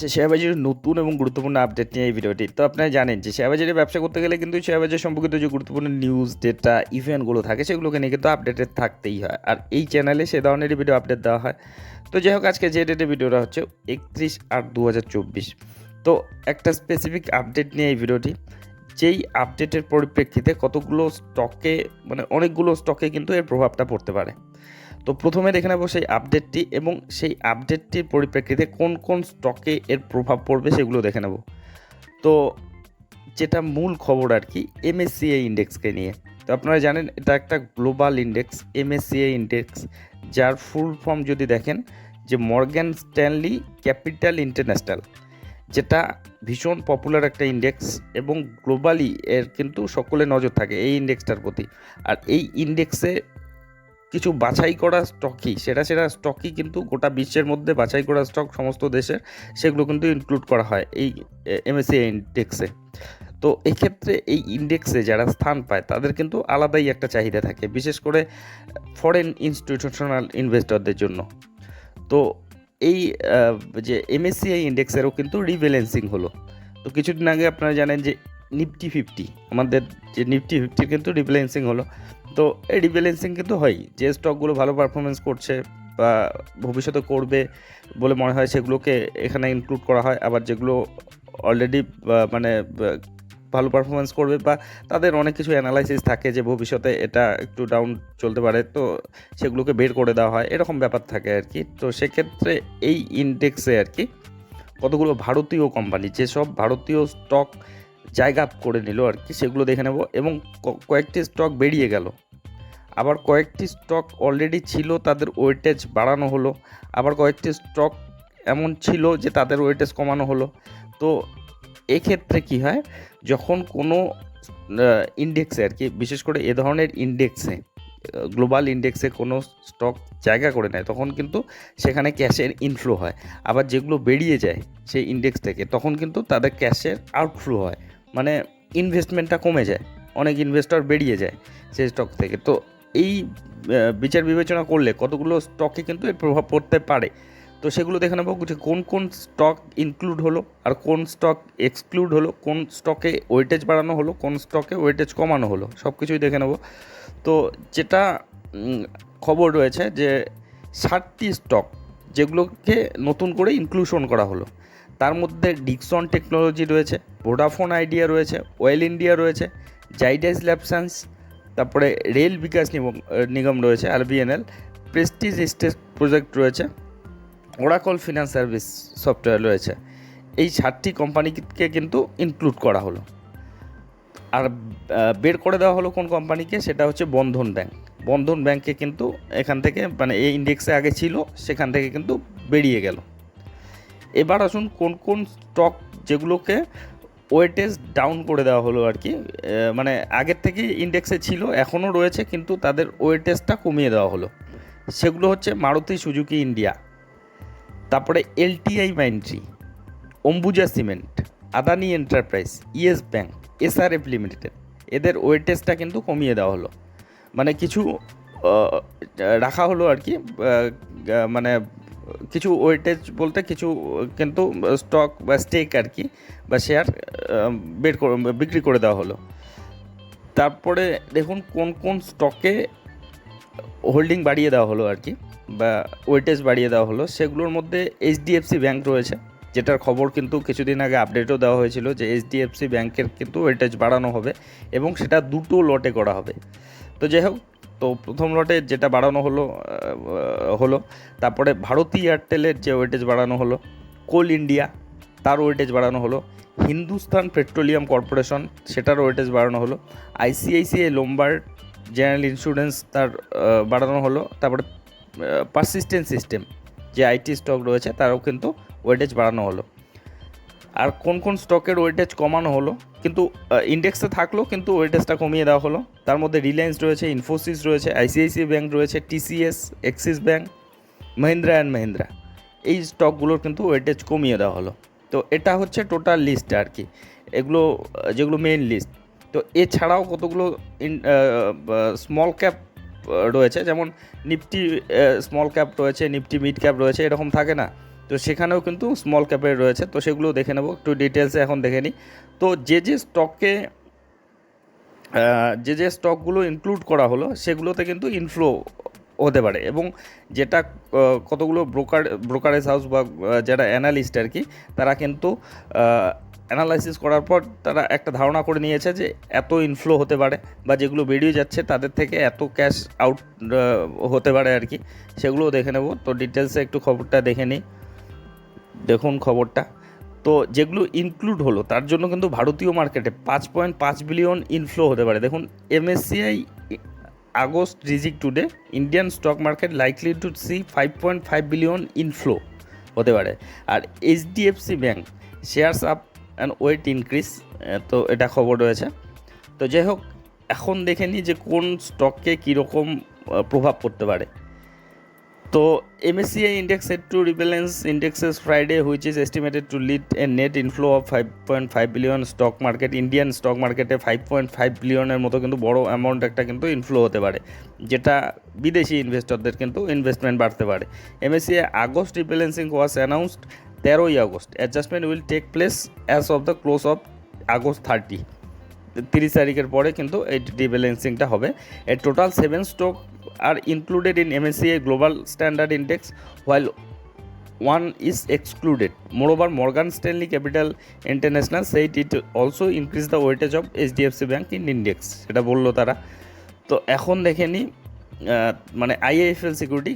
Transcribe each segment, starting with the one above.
যে শেয়ার বাজারের নতুন এবং গুরুত্বপূর্ণ আপডেট নিয়ে এই ভিডিওটি। তো আপনারা জানেন যে শেয়ার বাজারে ব্যবসা করতে গেলে কিন্তু শেয়ার বাজার সম্পর্কিত যে গুরুত্বপূর্ণ নিউজ ডেটা ইভেন্টগুলো থাকে, সেগুলোকে নিয়ে কিন্তু আপডেটেড থাকতেই হয়। আর এই চ্যানেলে সে ধরনেরই ভিডিও আপডেট দেওয়া হয়। তো যাই হোক আজকে যে ডেটে ভিডিওটা হচ্ছে একত্রিশ আট দু তো একটা স্পেসিফিক আপডেট নিয়ে এই ভিডিওটি যেই আপডেটের পরিপ্রেক্ষিতে কতগুলো স্টকে মানে অনেকগুলো স্টকে কিন্তু এর প্রভাবটা পড়তে পারে। তো প্রথমে দেখে নেব সেই আপডেটটি এবং সেই আপডেটটির পরিপ্রেক্ষিতে কোন কোন স্টকে এর প্রভাব পড়বে সেগুলো দেখে নেব। তো যেটা মূল খবর আর কি এমএসসিআই ইন্ডেক্সকে নিয়ে। তো আপনারা জানেন এটা একটা গ্লোবাল ইন্ডেক্স এমএসসিআই ইন্ডেক্স যার ফুল ফর্ম যদি দেখেন যে মর্গ্যান স্ট্যানলি ক্যাপিটাল ইন্টারন্যাশনাল যেটা ভীষণ পপুলার একটা ইন্ডেক্স এবং গ্লোবালি এর কিন্তু সকলে নজর থাকে এই ইন্ডেক্সটার প্রতি। আর এই ইন্ডেক্সে কিছু বাছাই করা স্টকই সেটা সেটা স্টকই কিন্তু গোটা বিশ্বের মধ্যে বাছাই করা স্টক সমস্ত দেশের, সেগুলো কিন্তু ইনক্লুড করা হয় এই এমএসসি ইন্ডেক্সে তো এক্ষেত্রে এই ইন্ডেক্সে যারা স্থান পায়, তাদের কিন্তু আলাদাই একটা চাহিদা থাকে, বিশেষ করে ফরেন ইনস্টিটিউশনাল ইনভেস্টরদের জন্য। তো এই যে এমএসসিআই ইন্ডেক্সেরও কিন্তু রিব্যালেন্সিং হলো। তো কিছুদিন আগে আপনারা জানেন যে নিফটি ফিফটি। আমাদের যে নিফটি ফিফটির কিন্তু রিব্যালেন্সিং হলো। তো এই রিব্যালেন্সিং কিন্তু হয় যে স্টকগুলো ভালো পারফরমেন্স করছে বা ভবিষ্যতে করবে বলে মনে হয় সেগুলোকে এখানে ইনক্লুড করা হয়। আবার যেগুলো অলরেডি মানে ভালো পারফরমেন্স করবে বা তাদের অনেক কিছু অ্যানালাইসিস থাকে যে ভবিষ্যতে এটা একটু ডাউন চলতে পারে। তো সেগুলোকে বের করে দেওয়া হয়। এরকম ব্যাপার থাকে আর কি। তো সেক্ষেত্রে এই ইন্ডেক্সে আর কি কতগুলো ভারতীয় কোম্পানি যেসব ভারতীয় স্টক জায়গা করে নিল আর কি, সেগুলো দেখে নেব। এবং কয়েকটি স্টক বেরিয়ে গেল। আবার কয়েকটি স্টক অলরেডি ছিল, তাদের ওয়েটেজ বাড়ানো হলো। আবার কয়েকটি স্টক এমন ছিল যে তাদের ওয়েটেজ কমানো হলো। তো এক্ষেত্রে কি হয়, যখন কোনো ইন্ডেক্সে আর কি, বিশেষ করে এ ধরনের ইন্ডেক্সে গ্লোবাল ইন্ডেক্সে কোনো স্টক জায়গা করে নেয়, তখন কিন্তু সেখানে ক্যাশের ইনফ্লো হয়। আবার যেগুলো বেরিয়ে যায় সেই ইন্ডেক্স থেকে, তখন কিন্তু তাদের ক্যাশের আউটফ্লো হয়। মানে ইনভেস্টমেন্টটা কমে যায়, অনেক ইনভেস্টর বেরিয়ে যায় সেই স্টক থেকে। তো এই বিচার বিবেচনা করলে কতগুলো স্টকে কিন্তু এর প্রভাব পড়তে পারে? তো সেগুলো দেখে নেব যে কোন কোন স্টক ইনক্লুড হলো আর কোন স্টক এক্সক্লুড হলো, কোন স্টকে ওয়েটেজ বাড়ানো হলো, কোন স্টকে ওয়েটেজ কমানো হলো সব কিছুই দেখে নেব। তো যেটা খবর রয়েছে যে ষাটটি স্টক যেগুলোকে নতুন করে ইনক্লুশন করা হলো তার মধ্যে ডিকসন টেকনোলজি রয়েছে, ভোডাফোন আইডিয়া রয়েছে, ওয়েল ইন্ডিয়া রয়েছে জাইডাস ল্যাবসান্স তারপরে রেল বিকাশ নিগম রয়েছে, আরবিএনএল, প্রেস্টিজ স্টেট প্রজেক্ট রয়েছে, ওরাকল ফিনান্স সার্ভিস সফটওয়্যার রয়েছে। এই ষাটটি কোম্পানিকে কিন্তু ইনক্লুড করা হলো। আর বের করে দেওয়া হলো কোন কোম্পানিকে? সেটা হচ্ছে বন্ধন ব্যাংক। বন্ধন ব্যাংকে কিন্তু এখান থেকে মানে এই ইন্ডেক্সে আগে ছিল, সেখান থেকে কিন্তু বেরিয়ে গেল। এবার আসুন কোন কোন স্টক যেগুলোকে ওয়েটেজ ডাউন করে দেওয়া হলো আর কি। মানে আগের থেকে ইন্ডেক্সে ছিল, এখনও রয়েছে, কিন্তু তাদের ওয়েটেজটা কমিয়ে দেওয়া হলো। সেগুলো হচ্ছে মারুতি সুজুকি ইন্ডিয়া, তারপরে LTI Mindtree Ambuja cement, Adani enterprise, Yes Bank, SRF limited, এদের ওয়েটেজটা কিন্তু কমিয়ে দেওয়া হলো। মানে কিছু রাখা হলো আর কি মানে কিছু ওয়েটেজ বলতে কিছু, কিন্তু স্টক বা স্টেক আর কি, বা শেয়ার বের বিক্রি করে দেওয়া হলো। তারপরে দেখুন কোন কোন স্টকে হোল্ডিং বাড়িয়ে দেওয়া হলো আর কি, বা ওয়েটেজ বাড়িয়ে দেওয়া হলো, সেগুলোর মধ্যে এইচডিএফসি ব্যাংক রয়েছে, যেটার খবর কিন্তু কিছুদিন আগে আপডেটও দেওয়া হয়েছিল যে এইচডিএফসি ব্যাংকের কিন্তু ওয়েটেজ বাড়ানো হবে, এবং সেটা দুটো লটে করা হবে। তো যাই হোক তো প্রথম লটে যেটা বাড়ানো হলো হলো, তারপরে ভারতী এয়ারটেলের যে ওয়েটেজ বাড়ানো হলো, কোল ইন্ডিয়া, তার ওয়েটেজ বাড়ানো হলো, হিন্দুস্তান পেট্রোলিয়াম কর্পোরেশন, সেটার ওয়েটেজ বাড়ানো হলো, আইসিআইসিআই লোম্বার্ড জেনারেল ইন্স্যুরেন্স তার বাড়ানো হলো, তারপরে পারসিস্টেন্ট সিস্টেম যে আইটি স্টক রয়েছে, তারও কিন্তু ওয়েটেজ বাড়ানো হলো। আর কোন কোন স্টকের ওয়েটেজ কমানো হলো কিন্তু ইন্ডেক্সে থাকলেও কিন্তু ওয়েটেজটা কমিয়ে দেওয়া হলো। তার মধ্যে রিলায়েন্স রয়েছে ইনফোসিস রয়েছে আইসিআইসিআই ব্যাঙ্ক রয়েছে TCS Axis Bank Mahindra and Mahindra এই স্টকগুলোর কিন্তু ওয়েটেজ কমিয়ে দেওয়া হলো। তো এটা হচ্ছে টোটাল লিস্ট আর কি এগুলো, যেগুলো মেইন লিস্ট তো এছাড়াও কতগুলো স্মল ক্যাপ রয়েছে? যেমন নিফটি স্মল ক্যাপ রয়েছে নিফটি মিড ক্যাপ রয়েছে, এরকম থাকে না? তো সেখানেও কিন্তু স্মল ক্যাপের রয়েছে। তো সেগুলো দেখে নেব, একটু ডিটেলসে এখন দেখে নিই। তো যে যে স্টককে যে যে স্টকগুলো ইনক্লুড করা হলো, সেগুলোতে কিন্তু ইনফ্লো হতে পারে এবং যেটা কতগুলো ব্রোকার ব্রোকারেজ হাউস বা যারা অ্যানালিস্ট আর কি, তারা কিন্তু অ্যানালাইসিস করার পর তারা একটা ধারণা করে নিয়েছে যে এত ইনফ্লো হতে পারে বা যেগুলো বেরিয়ে যাচ্ছে তাদের থেকে এত ক্যাশ আউট হতে পারে আর কি। সেগুলোও দেখে নেব। তো ডিটেলসে একটু খবরটা দেখে নিই। দেখুন খবরটা। তো যেগুলো ইনক্লুড হলো, তার জন্য কিন্তু ভারতীয় মার্কেটে পাঁচ পয়েন্ট পাঁচ বিলিয়ন ইনফ্লো হতে পারে। দেখুন MSCI August rejig today Indian stock market likely to see five point five billion inflow হতে পারে। আর HDFC Bank shares up and weight increase তো এটা খবর রয়েছে। তো যাই হোক, এখন দেখে নিই যে কোন স্টককে কীরকম প্রভাব পড়তে পারে। তো MSCI index set to rebalance indexes Friday, which is estimated to lead a net inflow of 5.5 billion stock market Indian stock মার্কেটে ফাইভ পয়েন্ট ফাইভ বিলিয়নের মতো কিন্তু বড় অ্যামাউন্ট একটা কিন্তু ইনফ্লো হতে পারে যেটা বিদেশি ইনভেস্টরদের কিন্তু ইনভেস্টমেন্ট বাড়তে পারে। MSCI August rebalancing was announced তেরোই August. Adjustment will take place as of the close of August thirty তিরিশ তারিখের পরে কিন্তু এই রিব্যালেন্সিংটা হবে। A total seven stock are included in MSCI global standard index while one is excluded moreover Morgan Stanley Capital International said it also increase the weightage of HDFC Bank in index সেটা বলল তারা। তো এখন দেখে নিই মানে IFL security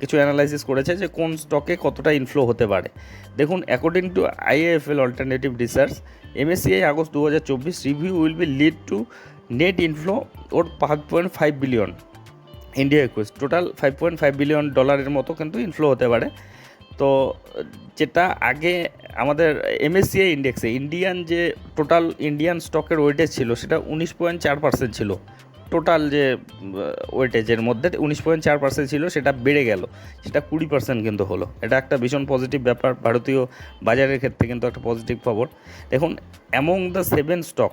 কিছু analysis করেছে যে কোন স্টকে কতটা ইনফ্লো হতে পারে। দেখুন according to IIFL alternative research MSCI August দু হাজার চব্বিশ review will be lead to net inflow of five point five billion India equities total five point five billion ডলারের মতো কিন্তু ইনফ্লো হতে পারে। তো যেটা আগে আমাদের এমএসসিআই ইন্ডেক্সে ইন্ডিয়ান যে টোটাল ইন্ডিয়ান স্টকের ওয়েটেজ ছিল, সেটা উনিশ পয়েন্ট চার পার্সেন্ট ছিল। টোটাল যে ওয়েটেজের মধ্যে উনিশ পয়েন্ট চার পার্সেন্ট ছিল, সেটা বেড়ে গেল। সেটা কুড়ি পার্সেন্ট কিন্তু হলো। এটা একটা ভীষণ পজিটিভ ব্যাপার। ভারতীয় বাজারের ক্ষেত্রে কিন্তু একটা পজিটিভ খবর। দেখুন among the seven stock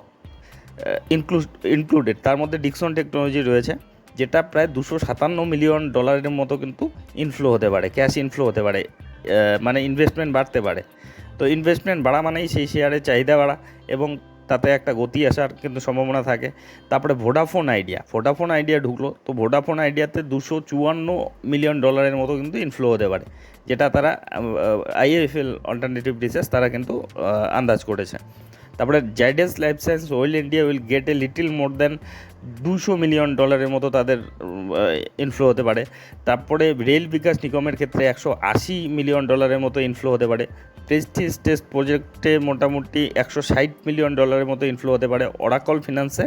include included তার মধ্যে ডিকসন টেকনোলজি রয়েছে, যেটা প্রায় দুশো সাতান্ন মিলিয়ন ডলারের মতো কিন্তু ইনফ্লো হতে পারে ক্যাশ ইনফ্লো হতে পারে মানে ইনভেস্টমেন্ট বাড়তে পারে। তো ইনভেস্টমেন্ট বাড়া মানেই সেই শেয়ারের চাহিদা বাড়া এবং তাতে একটা গতি আসার কিন্তু সম্ভাবনা থাকে। তারপরে ভোডাফোন আইডিয়া ভোডাফোন আইডিয়া ঢুকলো। তো ভোডাফোন আইডিয়াতে দুশো চুয়ান্ন মিলিয়ন ডলারের মতো কিন্তু ইনফ্লো হতে পারে, যেটা তারা আইএফএল অল্টারনেটিভ রিসার্চ তারা কিন্তু আন্দাজ করেছে। তারপরে Zydus life science Oil India will get a little more than দুশো মিলিয়ন ডলারের মতো তাদের ইনফ্লো হতে পারে। তারপরে রেল বিকাশ নিগমের ক্ষেত্রে একশো আশি মিলিয়ন ডলারের মতো ইনফ্লো হতে পারে। প্রেস্টিজ টেস্ট প্রজেক্টে মোটামুটি একশো ষাট মিলিয়ন ডলারের মতো ইনফ্লো হতে পারে। অরাকল ফিনান্সে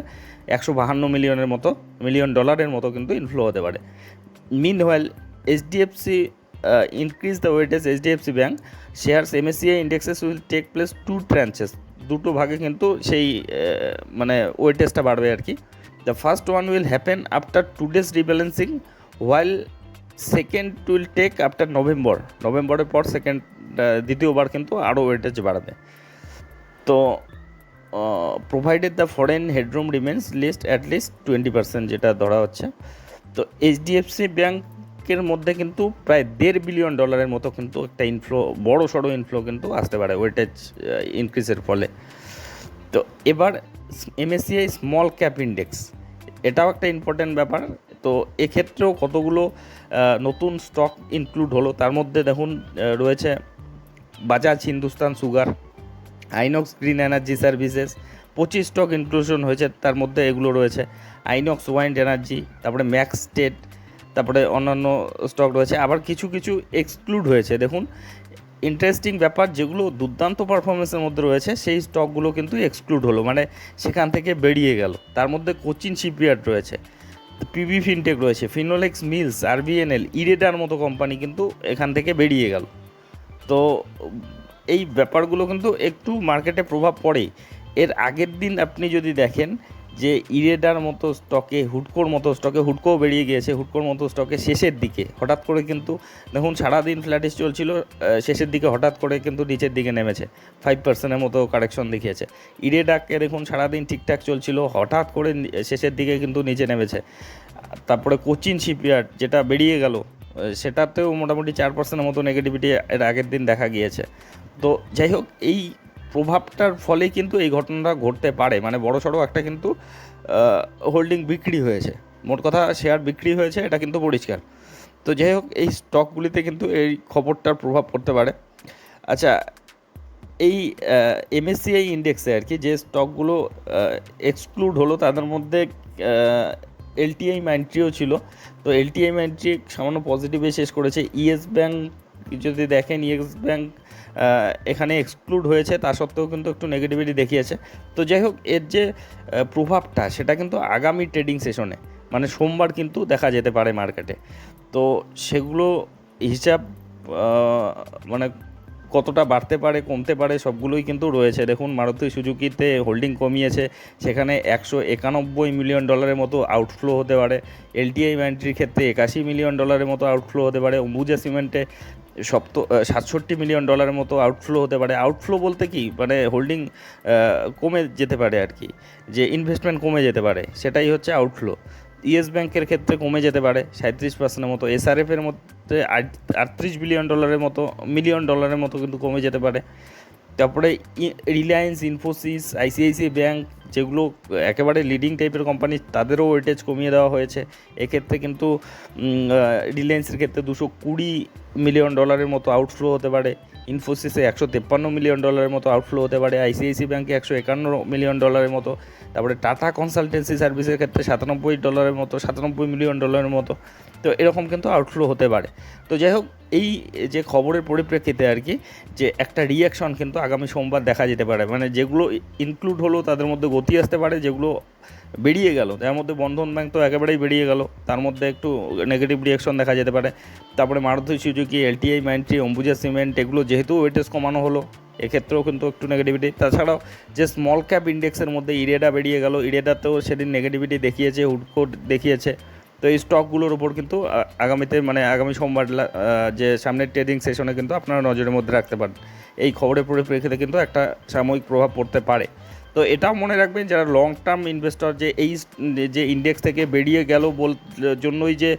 একশো বাহান্ন মিলিয়নের মতো মিলিয়ন ডলারের মতো কিন্তু ইনফ্লো হতে পারে। Mean well HDFC increase the weightage HDFC Bank shares MSCI indexes will take place two tranches দুটো ভাগে কিন্তু সেই মানে ওয়েটেজটা বাড়বে আর কি। The first one will happen after two days rebalancing while second will take after November নভেম্বরের পর সেকেন্ড দ্বিতীয়বার কিন্তু আরও ওয়েটেজ বাড়বে। তো provided the foreign headroom remains least at least twenty percent যেটা ধরা হচ্ছে। তো এইচডিএফসি ব্যাংকের মধ্যে কিন্তু প্রায় দেড় বিলিয়ন ডলারের মতো কিন্তু একটা ইনফ্লো বড় সড়ো ইনফ্লো কিন্তু আসতে পারে ওয়েটেজ ইনক্রিজের ফলে। তো এবার এমএসসিআই স্মল ক্যাপ ইন্ডেক্স এটাও একটা ইম্পর্ট্যান্ট ব্যাপার। তো এক্ষেত্রেও কতগুলো নতুন স্টক ইনক্লুড হলো, তার মধ্যে দেখুন রয়েছে Bajaj Hindustan sugar Inox green energy services পঁচিশ স্টক ইনক্লুশন হয়েছে, তার মধ্যে এগুলো রয়েছে। আইনক্স ওয়াইন্ড এনার্জি তারপরে ম্যাক্স স্টেট তারপরে অন্যান্য স্টক রয়েছে। আবার কিছু কিছু এক্সক্লুড হয়েছে। দেখুন ইন্টারেস্টিং ব্যাপার, যেগুলো দুর্দান্ত পারফরমেন্সের মধ্যে রয়েছে, সেই স্টকগুলো কিন্তু এক্সক্লুড হলো। মানে সেখান থেকে বেরিয়ে গেল। তার মধ্যে কোচিন শিপইয়ার্ড রয়েছে, পিবি ফিনটেক রয়েছে ফিনোলেক্স মিলস আরবিএনএল ইরেডার মতো কোম্পানি কিন্তু এখান থেকে বেরিয়ে গেল। তো এই ব্যাপারগুলো কিন্তু একটু মার্কেটে প্রভাব পড়েই। এর আগের দিন আপনি যদি দেখেন যে ইরেডার মতো স্টকে হুটকোর মতো স্টকে হুডকোও বেরিয়ে গিয়েছে হুটকোর মতো স্টকে শেষের দিকে। হঠাৎ করে কিন্তু, দেখুন, সারাদিন ফ্ল্যাটিস চলছিল শেষের দিকে হঠাৎ করে কিন্তু নিচের দিকে নেমেছে। ফাইভ পার্সেন্টের মতো কারেকশন দেখিয়েছে। ইরেডাকে দেখুন, সারাদিন ঠিকঠাক চলছিল, হঠাৎ করে শেষের দিকে কিন্তু নিচে নেমেছে। তারপরে কোচিন শিপইয়ার্ড যেটা বেরিয়ে গেল সেটাতেও মোটামুটি চার পার্সেন্টের মতো নেগেটিভিটি এর আগের দিন দেখা গিয়েছে। তো যাই হোক, এই প্রভাবটার ফলে কিন্তু এই ঘটনাটা ঘটতে পারে। মানে বড় সড়ো একটা কিন্তু হোল্ডিং বিক্রি হয়েছে। মোট কথা শেয়ার বিক্রি হয়েছে, এটা কিন্তু পরিষ্কার। তো যাই হোক, এই স্টকগুলিতে কিন্তু এই খবরটার প্রভাব পড়তে পারে। আচ্ছা এই এমএসসিআই ইন্ডেক্সে আর কি যে স্টকগুলো এক্সক্লুড হলো, তাদের মধ্যে এলটিআই মাইন্ট্রিও ছিল। তো এলটিআই মাইন্ট্রি সামান্য পজিটিভে শেষ করেছে। ইয়েস ব্যাংক যদি দেখেন ইয়েস ব্যাঙ্ক এখানে এক্সক্লুড হয়েছে, তা সত্ত্বেও কিন্তু একটু নেগেটিভিটি দেখিয়েছে। তো যাই হোক, এর যে প্রভাবটা, সেটা কিন্তু আগামী ট্রেডিং সেশনে মানে সোমবার কিন্তু দেখা যেতে পারে মার্কেটে তো সেগুলো হিসাব মানে কতটা বাড়তে পারে, কমতে পারে, সবগুলোই কিন্তু রয়েছে। দেখুন, মারুতি সুজুকিতে হোল্ডিং কমিয়েছে, সেখানে একশো একানব্বই মিলিয়ন ডলারের মতো আউটফ্লো হতে পারে। এলটিআই ব্যান্ড্রির ক্ষেত্রে একাশি মিলিয়ন ডলারের মতো আউটফ্লো হতে পারে। অম্বুজা সিমেন্টে সপ্ত সাতষট্টি মিলিয়ন ডলারের মতো আউটফ্লো হতে পারে। আউটফ্লো বলতে কি? মানে হোল্ডিং কমে যেতে পারে আর কি। যে ইনভেস্টমেন্ট কমে যেতে পারে, সেটাই হচ্ছে আউটফ্লো ইয়েস ব্যাংকের ক্ষেত্রে কমে যেতে পারে সাঁত্রিশ পার্সেন্টের মতো। এসআরএফ এর মধ্যে আটত্রিশ বিলিয়ন ডলারের মতো মিলিয়ন ডলারের মতো কিন্তু কমে যেতে পারে। তারপরে রিলায়েন্স ইনফোসিস আইসিআইসিআই ব্যাংক যেগুলো একেবারে লিডিং টাইপের কোম্পানি তাদেরও ওয়েটেজ কমিয়ে দেওয়া হয়েছে। এক্ষেত্রে কিন্তু রিলায়েন্সের ক্ষেত্রে দুশো কুড়ি মিলিয়ন ডলারের মতো আউটফ্লো হতে পারে। ইনফোসিসে একশো তেপ্পান্ন মিলিয়ন ডলারের মতো আউটফ্লো হতে পারে। আইসিআইসি ব্যাঙ্কে একশো একান্ন মিলিয়ন ডলারের মতো। তারপরে টাটা কনসালটেন্সি সার্ভিসের ক্ষেত্রে সাতানব্বই ডলারের মতো, সাতানব্বই মিলিয়ন ডলারের মতো। তো এরকম কিন্তু আউটফ্লো হতে পারে। তো যাই হোক এই যে খবরের পরিপ্রেক্ষিতে আর কি, যে একটা রিয়াকশন কিন্তু আগামী সোমবার দেখা যেতে পারে। মানে যেগুলো ইনক্লুড হলো তাদের মধ্যে গতি আসতে পারে, যেগুলো বেরিয়ে গেল। তার মধ্যে বন্ধন ব্যাংক তো একেবারেই বেরিয়ে গেল। তার মধ্যে একটু নেগেটিভ রিয়াকশন দেখা যেতে পারে। তারপরে Maruti Suzuki LTI Mindtree Ambuja cement, এগুলো যেহেতু ওয়েটেজ কমানো হলো, এক্ষেত্রেও কিন্তু একটু নেগেটিভিটি তাছাড়াও যে স্মল ক্যাপ ইন্ডেক্সের মধ্যে ইরেডা বেরিয়ে গেল, ইরেডাতেও সেদিন নেগেটিভিটি দেখিয়েছে হুডকোড দেখিয়েছে। তো এই স্টকগুলোর উপর কিন্তু আগামীতে মানে আগামী সোমবার যে সামনের ট্রেডিং সেশনে কিন্তু আপনারা নজরের মধ্যে রাখতে পারেন। এই খবরের পরিপ্রেক্ষিতে কিন্তু একটা সাময়িক প্রভাব পড়তে পারে। তো এটাও মনে রাখবেন, যারা লং টার্ম ইনভেস্টর যে এই যে ইন্ডেক্স থেকে বেরিয়ে গেল বল, জন্যই যে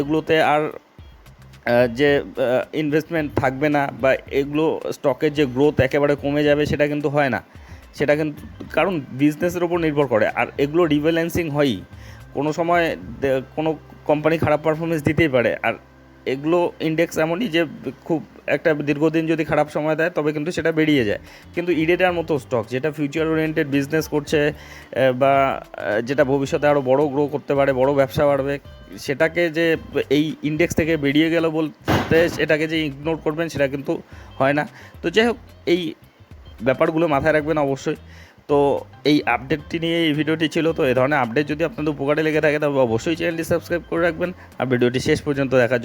এগুলোতে আর যে ইনভেস্টমেন্ট থাকবে না বা এগুলো স্টকের যে গ্রোথ একেবারে কমে যাবে সেটা কিন্তু হয় না। সেটা কিন্তু, কারণ বিজনেসের উপর নির্ভর করে। আর এগুলো রিব্যালেন্সিং হয়ই। কোনো সময় কোনো কোম্পানি খারাপ পারফরমেন্স দিতেই পারে। আর এগুলো ইন্ডেক্স এমনই যে খুব একটা দীর্ঘদিন যদি খারাপ সময় দেয়, তবে কিন্তু সেটা বেরিয়ে যায়। কিন্তু ইডেটার মতো স্টক যেটা ফিউচার ওরিয়েন্টেড বিজনেস করছে বা যেটা ভবিষ্যতে আরও বড় গ্রো করতে পারে, বড় ব্যবসা বাড়বে, সেটাকে যে এই ইন্ডেক্স থেকে বেরিয়ে গেল বলতে সেটাকে যে ইগনোর করবেন, সেটা কিন্তু হয় না। তো যাই হোক, এই ব্যাপারগুলো মাথায় রাখবেন অবশ্যই। তো এই আপডেটটি নিয়ে এই ভিডিওটি ছিল, তো এই ধরনের আপডেট যদি আপনাদের উপকারে লেগে থাকে, তবে অবশ্যই চ্যানেলটি সাবস্ক্রাইব করে রাখবেন। আর ভিডিওটি শেষ পর্যন্ত দেখার জন্য